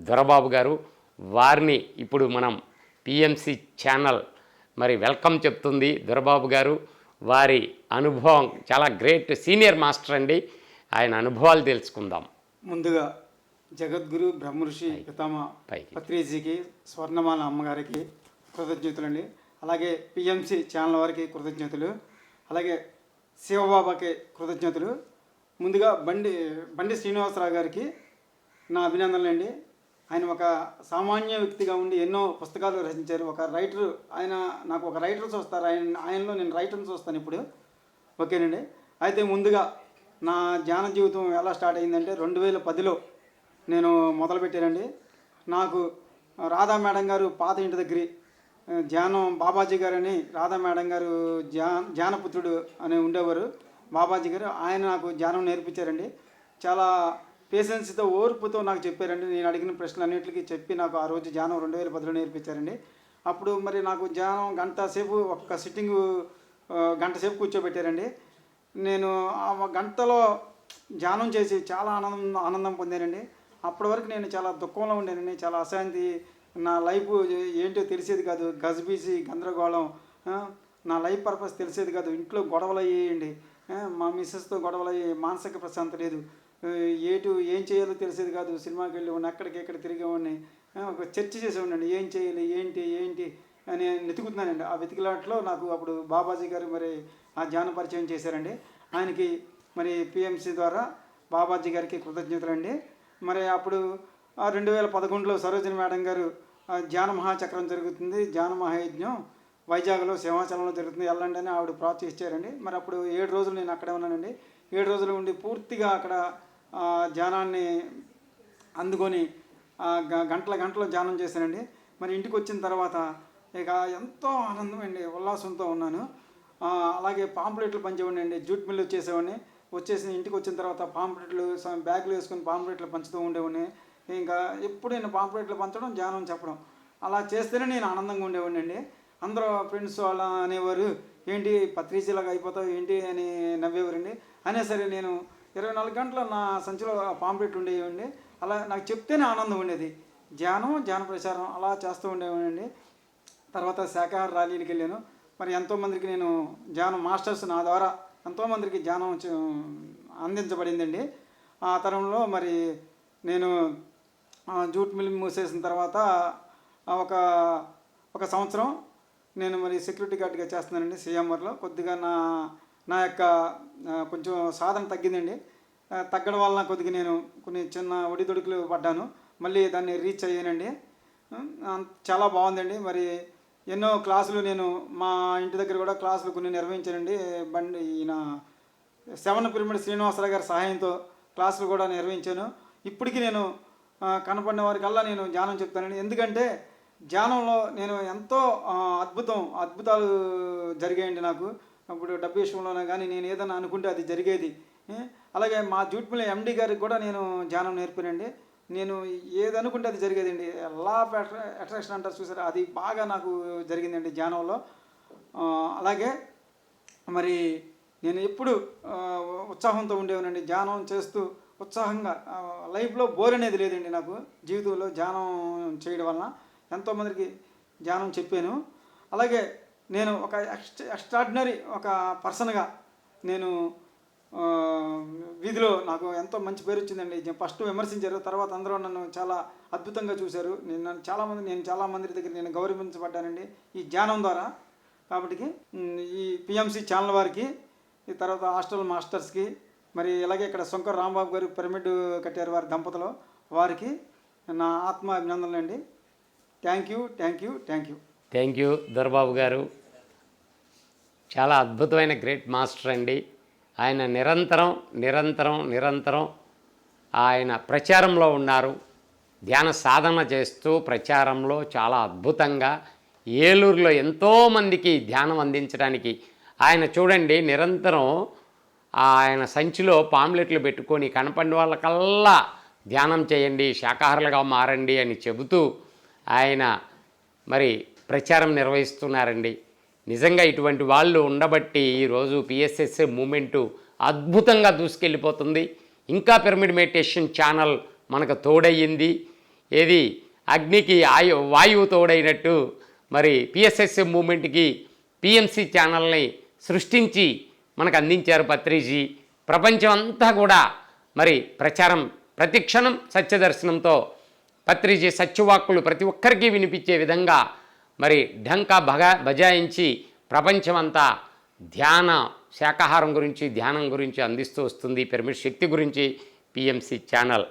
దొరబాబు గారు వారిని ఇప్పుడు మనం పిఎంసి ఛానల్ మరి వెల్కమ్ చెప్తుంది దొరబాబు గారు. వారి అనుభవం చాలా గ్రేట్ సీనియర్ మాస్టర్ అండి. ఆయన అనుభవాలు తెలుసుకుందాం. ముందుగా జగద్గురు బ్రహ్మఋషి పితామ. పత్రిజీకి స్వర్ణమాల అమ్మగారికి కృతజ్ఞతలండి. అలాగే పిఎంసి ఛానల్ వారికి కృతజ్ఞతలు. అలాగే శివబాబాకి కృతజ్ఞతలు. ముందుగా బండి బండి శ్రీనివాసరావు గారికి నా అభినందనలు అండి ఆయన ఒక సామాన్య వ్యక్తిగా ఉండి ఎన్నో పుస్తకాలు రచించారు. ఒక రైటర్ ఆయన నాకు ఒక రైటర్ చూస్తారు. ఆయన ఆయనలో నేను రైటర్ని చూస్తాను ఇప్పుడు. ఓకేనండి? అయితే ముందుగా నా ధ్యాన జీవితం ఎలా స్టార్ట్ అయిందంటే రెండు వేల పదిలో నేను మొదలుపెట్టానండి. నాకు రాధా మేడం గారు పాత ఇంటి దగ్గర ధ్యానం బాబాజీ గారు అని రాధా మేడం గారు ధ్యా ధ్యానపుత్రుడు అని ఉండేవారు. బాబాజీ గారు ఆయన నాకు ధ్యానం నేర్పించారండి. చాలా పేషెన్స్తో ఓర్పుతో నాకు చెప్పారండి. నేను అడిగిన ప్రశ్నలన్నింటికి చెప్పి నాకు ఆ రోజు ధ్యానం రెండు వేల పదిలో నేర్పించారండి. అప్పుడు మరి నాకు ధ్యానం గంట సేపు ఒక్క సిట్టింగ్ గంట సేపు కూర్చోబెట్టారండి. నేను ఆ గంటలో ధ్యానం చేసి చాలా ఆనందం ఆనందం పొందానండి. అప్పటి వరకు నేను చాలా దుఃఖంలో ఉండేనండి. చాలా అశాంతి నా లైఫ్ ఏంటో తెలిసేది కాదు. గజిబిజి గందరగోళం నా లైఫ్ పర్పస్ తెలిసేది కాదు. ఇంట్లో గొడవలు అయ్యేయండి. మా మిస్సెస్తో గొడవలు అయ్యి మానసిక ప్రశాంత లేదు. ఏటు ఏం చేయాలో తెలిసేది కాదు. సినిమాకి వెళ్ళి ఉన్న అక్కడికి ఇక్కడ తిరిగేవాడిని ఒక చర్చ చేసేవాడిని ఏం చేయాలి ఏంటి ఏంటి అని వెతుకుతున్నానండి. ఆ వెతికిలాట్లో నాకు అప్పుడు బాబాజీ గారు మరి ఆ ధ్యాన పరిచయం చేశారండి. ఆయనకి మరి పిఎంసి ద్వారా బాబాజీ గారికి కృతజ్ఞతలండి. మరి అప్పుడు రెండు వేల పదకొండులో సరోజని మేడం గారు ఆ, ధ్యాన మహాచక్రం జరుగుతుంది. ధ్యాన మహాయజ్ఞం వైజాగ్లో సింహాచలంలో జరుగుతుంది. వెళ్ళండి అని ఆవిడ ప్రోత్సహించారండి మరి అప్పుడు ఏడు రోజులు నేను అక్కడే ఉన్నానండి. ఏడు రోజులు ఉండి పూర్తిగా అక్కడ ధ్యానాన్ని అందుకొని గ- గంటల గంటలు ధ్యానం చేశానండి. మరి ఇంటికి వచ్చిన తర్వాత ఇక ఎంతో ఆనందం అండి ఉల్లాసంతో ఉన్నాను. అలాగే పాంప్లెట్లు పంచేవాడిని అండి జూట్ మిల్లు వచ్చేసేవాడిని వచ్చేసి ఇంటికి వచ్చిన తర్వాత పాంప్లెట్లు బ్యాగులు వేసుకొని పాంప్లెట్లు పంచుతూ ఉండేవాడిని. ఇంకా ఎప్పుడు నేను పాంప్లెట్లు పంచడం ధ్యానం చెప్పడం అలా చేస్తేనే నేను ఆనందంగా ఉండేవాడిని అండి. అందరూ ఫ్రెండ్స్ వాళ్ళ అనేవారు ఏంటి పత్రికలాగా అయిపోతావు ఏంటి? అని నవ్వేవారండి. అయినా సరే నేను ఇరవై నాలుగు గంటలు నా సంచిలో పాంప్లెట్ ఉండేవండి. అలా నాకు చెప్తేనే ఆనందం ఉండేది. ధ్యానం ధ్యాన ప్రచారం అలా చేస్తూ ఉండేవాడిని. తర్వాత శాఖాహార ర్యాలీలకు వెళ్ళాను. మరి ఎంతోమందికి నేను ధ్యానం మాస్టర్స్ నా ద్వారా ఎంతోమందికి ధ్యానం అందించబడిందండి. ఆ తరంలో మరి నేను జూట్ మిల్ మూసేసిన తర్వాత ఒక ఒక సంవత్సరం నేను మరి సెక్యూరిటీ గార్డ్గా చేస్తున్నానండి. సీఎంఆర్లో కొద్దిగా నా నా యొక్క కొంచెం సాధన తగ్గిందండి. తగ్గడం వలన కొద్దిగా నేను కొన్ని చిన్న ఒడిదొడుకులు పడ్డాను. మళ్ళీ దాన్ని రీచ్ అయ్యానండి. చాలా బాగుందండి. మరి ఎన్నో క్లాసులు నేను మా ఇంటి దగ్గర కూడా క్లాసులు కొన్ని నిర్వహించానండి. బండి ఈయన సెవెన్ పిరమిడ్ శ్రీనివాసరావు గారి సహాయంతో క్లాసులు కూడా నిర్వహించాను. ఇప్పటికీ నేను కనపడిన వారికల్లా నేను ధ్యానం చెప్తానండి. ఎందుకంటే ధ్యానంలో నేను ఎంతో అద్భుతం అద్భుతాలు జరిగాయండి నాకు. ఇప్పుడు డబ్బు విషయంలోనే కానీ నేను ఏదైనా అనుకుంటే అది జరిగేది. అలాగే మా జూట్మిల్ ఎండి గారికి కూడా నేను ధ్యానం నేర్పానండి. నేను ఏది అనుకుంటే అది జరిగేదండి. లా ఆఫ్ అట్రాక్షన్ అంటారు చూసారా? అది బాగా నాకు జరిగిందండి ధ్యానంలో. అలాగే మరి నేను ఎప్పుడు ఉత్సాహంతో ఉండేవానండి. ధ్యానం చేస్తూ ఉత్సాహంగా లైఫ్లో బోర్ అనేది లేదండి నాకు జీవితంలో ధ్యానం చేయడం వలన. ఎంతోమందికి ధ్యానం చెప్పాను. అలాగే నేను ఒక ఎక్స్ట్ ఎక్స్ట్రాడినరీ ఒక పర్సన్గా నేను వీధిలో నాకు ఎంతో మంచి పేరు వచ్చిందండి. ఫస్ట్ విమర్శించారు తర్వాత అందరూ నన్ను చాలా అద్భుతంగా చూశారు. నేను నన్ను చాలామంది నేను చాలా మంది దగ్గర నేను గౌరవించబడ్డానండి ఈ జ్ఞానం ద్వారా. కాబట్టి ఈ పిఎంసి ఛానల్ వారికి ఈ తర్వాత హాస్టల్ మాస్టర్స్కి మరి ఇలాగే ఇక్కడ శంకర్ రాంబాబు గారు పిరమిడ్ కట్టారు వారి దంపతులు వారికి నా ఆత్మ అభినందనలు అండి thank you thank you thank you thank you Dorababu గారు. చాలా అద్భుతమైన గ్రేట్ మాస్టర్ అండి. ఆయన నిరంతరం నిరంతరం నిరంతరం ఆయన ప్రచారంలో ఉన్నారు. ధ్యాన సాధన చేస్తూ ప్రచారంలో చాలా అద్భుతంగా ఏలూరులో ఎంతోమందికి ధ్యానం అందించడానికి ఆయన చూడండి నిరంతరం ఆయన సంచిలో పాంప్లెట్లు పెట్టుకొని కనపడిన వాళ్ళకల్లా ధ్యానం చేయండి శాకాహారులుగా మారండి అని చెబుతూ ఆయన మరి ప్రచారం నిర్వహిస్తున్నారండి. నిజంగా ఇటువంటి వాళ్ళు ఉండబట్టి ఈరోజు పిఎస్ఎస్ మూమెంటు అద్భుతంగా దూసుకెళ్ళిపోతుంది. ఇంకా పిరమిడ్ మెడిటేషన్ ఛానల్ మనకు తోడయ్యింది. ఏది? అగ్నికి ఆయు వాయువు తోడైనట్టు మరి పిఎస్ఎస్ మూమెంట్కి పిఎంసి ఛానల్ని సృష్టించి మనకు అందించారు పత్రిజీ. ప్రపంచం అంతా కూడా మరి ప్రచారం ప్రతిక్షణం సత్యదర్శనంతో పత్రిజీ సత్యవాక్కులు ప్రతి ఒక్కరికి వినిపించే విధంగా మరి ఢంకా భగ బజాయించి ప్రపంచమంతా ధ్యాన శాకాహారం గురించి ధ్యానం గురించి అందిస్తూ వస్తుంది. పిరమిడ్ శక్తి గురించి పిఎంసి ఛానల్.